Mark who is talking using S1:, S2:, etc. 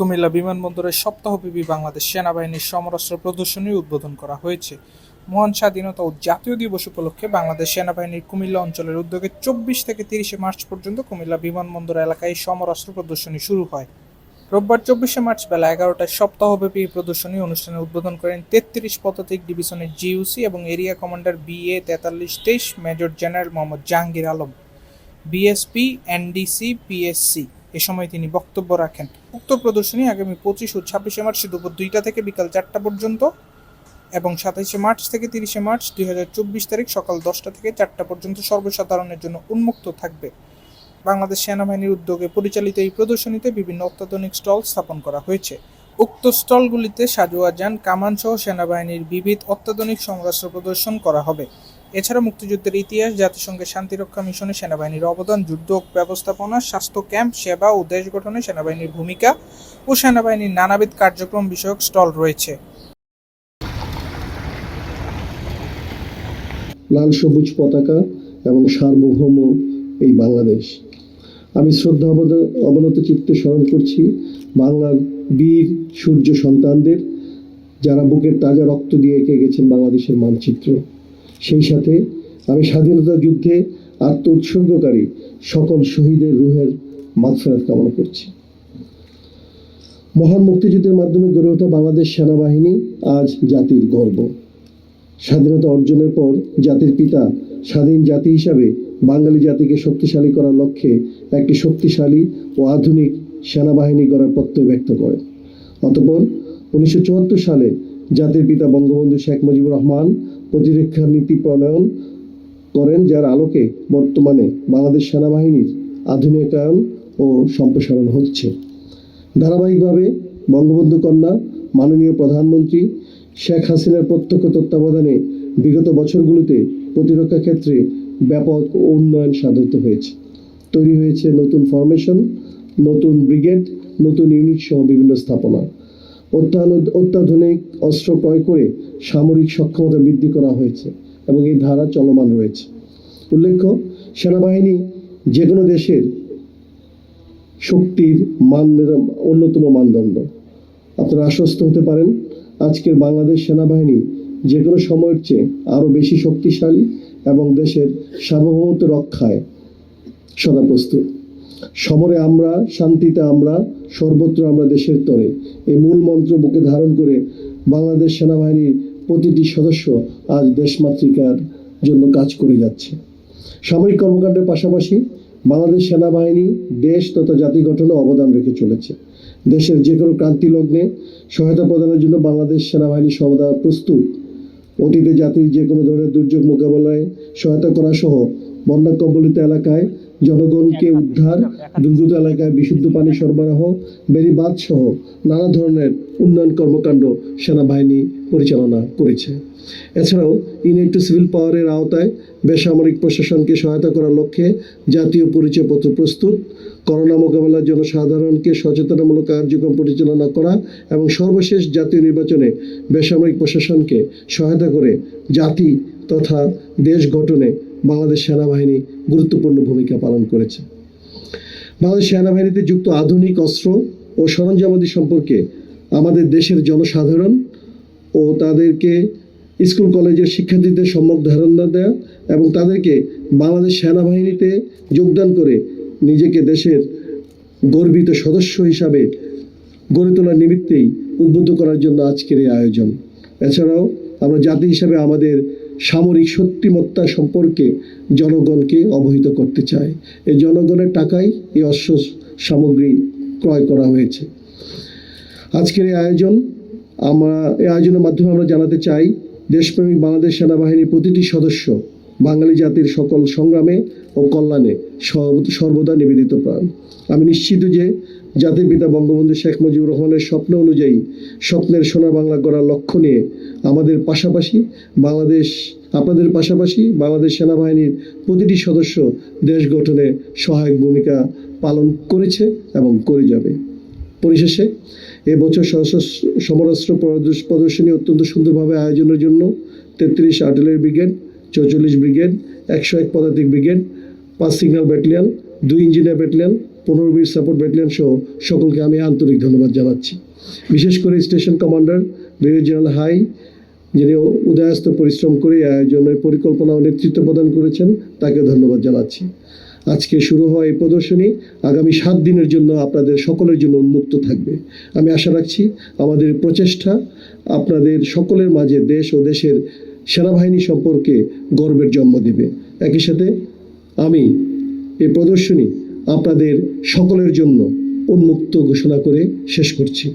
S1: কুমিল্লা বিমানবন্দরে সপ্তাহব্যাপী বাংলাদেশ সেনাবাহিনীর সমরাস্ত্র প্রদর্শনী উদ্বোধন করা হয়েছে। মহান স্বাধীনতা ও জাতীয় দিবস উপলক্ষে বাংলাদেশ সেনাবাহিনীর কুমিল্লা অঞ্চলের উদ্যোগে চব্বিশ থেকে তিরিশে মার্চ পর্যন্ত কুমিল্লা বিমানবন্দর এলাকায় সমরাস্ত্র প্রদর্শনী শুরু হয়। রোববার চব্বিশে মার্চ বেলা এগারোটায় সপ্তাহব্যাপী এই প্রদর্শনী অনুষ্ঠানে উদ্বোধন করেন তেত্রিশ পদাতিক ডিভিশনের জিইউসি এবং এরিয়া কমান্ডার বিএ তেতাল্লিশ, তেইশ major general Mohammad Jahangir Alam BSP NDC PSC এ সময় তিনি বক্তব্য রাখেন। উক্ত প্রদর্শনী আগামী পঁচিশ ও ছাব্বিশে মার্চ, দুপুর দুইটা থেকে বিকাল চারটা পর্যন্ত এবং সাতাইশে মার্চ থেকে তিরিশে মার্চ দুই হাজার চব্বিশ তারিখ সকাল দশটা থেকে চারটা পর্যন্ত সর্বসাধারণের জন্য উন্মুক্ত থাকবে। বাংলাদেশ সেনাবাহিনীর উদ্যোগে পরিচালিত এই প্রদর্শনীতে বিভিন্ন অত্যাধুনিক স্টল স্থাপন করা হয়েছে। উক্ত স্টলগুলিতে সাজোয়া যান, কামান সহ সেনাবাহিনীর বিবিধ অত্যাধুনিক সমরাস্ত্র প্রদর্শন করা হবে। এছাড়া মুক্তিযুদ্ধের ইতিহাস, জাতিসংঘের শান্তিরক্ষা মিশনে সেনাবাহিনীর অবদান, যুদ্ধ ব্যবস্থাপনা, স্বাস্থ্য ক্যাম্প, সেবা ও দেশ গঠনে সেনাবাহিনীর ভূমিকা ও সেনাবাহিনীর নানাবিধ কার্যক্রম বিষয়ক স্টল রয়েছে।
S2: লাল সবুজ পতাকা এবং সার্বভৌম এই বাংলাদেশ। আমি শ্রদ্ধা অবনত চিত্তে স্মরণ করছি বাংলার বীর, সূর্য সন্তানদের, যারা বুকের তাজা রক্ত দিয়ে এঁকে গেছেন বাংলাদেশের মানচিত্র। সেই সাথে আমি স্বাধীনতা যুদ্ধে আত্ম উৎসর্গকারী সকল শহীদের রুহের মাগফেরাত কামনা করছি। মহান মুক্তিযুদ্ধের মাধ্যমে গড়ে ওঠা বাংলাদেশ সেনাবাহিনী আজ জাতির গর্ব। স্বাধীনতা অর্জনের পর জাতির পিতা স্বাধীন জাতি হিসাবে বাঙালি জাতিকে শক্তিশালী করার লক্ষ্যে একটি শক্তিশালী ও আধুনিক সেনাবাহিনী গড়ার প্রত্যয় ব্যক্ত করেন অতঃপর উনিশশো সালে জাতির পিতা বঙ্গবন্ধু শেখ মুজিবুর রহমান প্রতিরক্ষা নীতি প্রণয়ন করেন, যার আলোকে বর্তমানে বাংলাদেশ সেনাবাহিনীর আধুনিকায়ন ও সম্প্রসারণ হচ্ছে। ধারাবাহিকভাবে বঙ্গবন্ধু কন্যা, মাননীয় প্রধানমন্ত্রী শেখ হাসিনার প্রত্যক্ষ তত্ত্বাবধানে বিগত বছরগুলোতে প্রতিরক্ষা ক্ষেত্রে ব্যাপক উন্নয়ন সাধিত হয়েছে। তৈরি হয়েছে নতুন ফরমেশন নতুন ব্রিগেড নতুন ইউনিট সহ বিভিন্ন স্থাপনা। অত্যাধুনিক অস্ত্র ক্রয় করে সামরিক সক্ষমতা বৃদ্ধি করা হয়েছে এবং এই ধারা চলমান রয়েছে। উল্লেখ্য, সেনাবাহিনী যে কোনো দেশের শক্তির মানের অন্যতম মানদণ্ড। আপনারা আশ্বস্ত হতে পারেন, আজকের বাংলাদেশ সেনাবাহিনী যে কোনো সময়ের চেয়ে আরও বেশি শক্তিশালী এবং দেশের সার্বভৌমত্ব রক্ষায় সদা প্রস্তুত। সমরে আমরা, শান্তিতে আমরা সর্বত্র আমরা দেশের তরে। এই মূল মন্ত্র বুকে ধারণ করে বাংলাদেশ সেনাবাহিনীর প্রতিটি সদস্য আজ দেশমাতৃকার জন্য কাজ করে যাচ্ছে। সামরিক কর্মকাণ্ডের পাশাপাশি বাংলাদেশ সেনাবাহিনী, দেশ তথা জাতি গঠনে অবদান রেখে চলেছে। দেশের যে কোনো ক্রান্তি লগ্নে সহায়তা প্রদানের জন্য বাংলাদেশ সেনাবাহিনী সর্বদা প্রস্তুত। অতীতে জাতির যে কোনো ধরনের দুর্যোগ মোকাবেলায় সহায়তা করা সহ বন্যা কবলিত এলাকায় জনগণকে উদ্ধার দুর্গত এলাকায় বিশুদ্ধ পানি সরবরাহ বেড়িবাঁধ সহ নানা ধরনের উন্নয়ন কর্মকাণ্ড সেনাবাহিনী পরিচালনা করেছে। এছাড়াও ইউনাইট টু সিভিল পাওয়ারের আওতায় বেসামরিক প্রশাসনকে সহায়তা করার লক্ষ্যে জাতীয় পরিচয়পত্র প্রস্তুত করোনা মোকাবেলার জন্য সাধারণকে সচেতনামূলক কার্যক্রম পরিচালনা করা এবং সর্বশেষ জাতীয় নির্বাচনে বেসামরিক প্রশাসনকে সহায়তা করে জাতি তথা দেশ গঠনে বাংলাদেশ সেনাবাহিনী গুরুত্বপূর্ণ ভূমিকা পালন করেছে। বাংলাদেশ সেনাবাহিনীতে যুক্ত আধুনিক অস্ত্র ও সরঞ্জামাদি সম্পর্কে আমাদের দেশের জনসাধারণ ও তাদেরকে স্কুল, কলেজের শিক্ষার্থীদের সম্যক ধারণা দেওয়া এবং তাদেরকে বাংলাদেশ সেনাবাহিনীতে যোগদান করে নিজেকে দেশের গর্বিত সদস্য হিসাবে গড়ে তোলার নিমিত্তেই উদ্বুদ্ধ করার জন্য আজকের এই আয়োজন। এছাড়াও আমরা জাতি হিসাবে আমাদের সামরিক শক্তিমত্তা সম্পর্কে জনগণকে অবহিত করতে চায়। এই জনগণের টাকাই এই অস্ত্র সামগ্রী ক্রয় করা হয়েছে। আজকের এই আয়োজন আমরা এই আয়োজনের মাধ্যমে আমরা জানাতে চাই, দেশপ্রেমিক বাংলাদেশ সেনাবাহিনীর প্রতিটি সদস্য বাঙালি জাতির সকল সংগ্রামে ও কল্যাণে সর্ব- সর্বদা নিবেদিত প্রাণ। আমি নিশ্চিত যে জাতির পিতা বঙ্গবন্ধু শেখ মুজিবুর রহমানের স্বপ্ন অনুযায়ী স্বপ্নের সোনা বাংলা গড়ার লক্ষ্য নিয়ে আমাদের পাশাপাশি বাংলাদেশ আপনাদের পাশাপাশি বাংলাদেশ সেনাবাহিনীর প্রতিটি সদস্য দেশ গঠনে সহায়ক ভূমিকা পালন করেছে এবং করে যাবে। পরিশেষে এবছর সমরাস্ত্র প্রদর্শনী অত্যন্ত সুন্দরভাবে আয়োজনের জন্য তেত্রিশ আর্টিলারি ব্রিগেড চৌচল্লিশ ব্রিগেড, একশো এক পদাতিক ব্রিগেড, পাঁচ সিগন্যাল ব্যাটালিয়ন, দুই ইঞ্জিনিয়ার ব্যাটালিয়ন, পনেরো বীর সাপোর্ট ব্যাটালিয়ন সহ সকলকে আমি আন্তরিক ধন্যবাদ জানাচ্ছি। বিশেষ করে station commander, brigade general high, যিনি উদয়াস্ত পরিশ্রম করে আয়োজনের পরিকল্পনা ও নেতৃত্ব প্রদান করেছেন, তাকে ধন্যবাদ জানাচ্ছি। আজকে শুরু হওয়া এই প্রদর্শনী। আগামী সাত দিনের জন্য আপনাদের সকলের জন্য উন্মুক্ত থাকবে। আমি আশা রাখছি আমাদের প্রচেষ্টা আপনাদের সকলের মাঝে দেশ ও দেশের সেনাবাহিনী সম্পর্কে গর্বের জন্ম দেবে। একই সাথে আমি এই প্রদর্শনী আপনাদের সকলের জন্য উন্মুক্ত ঘোষণা করে শেষ করছি।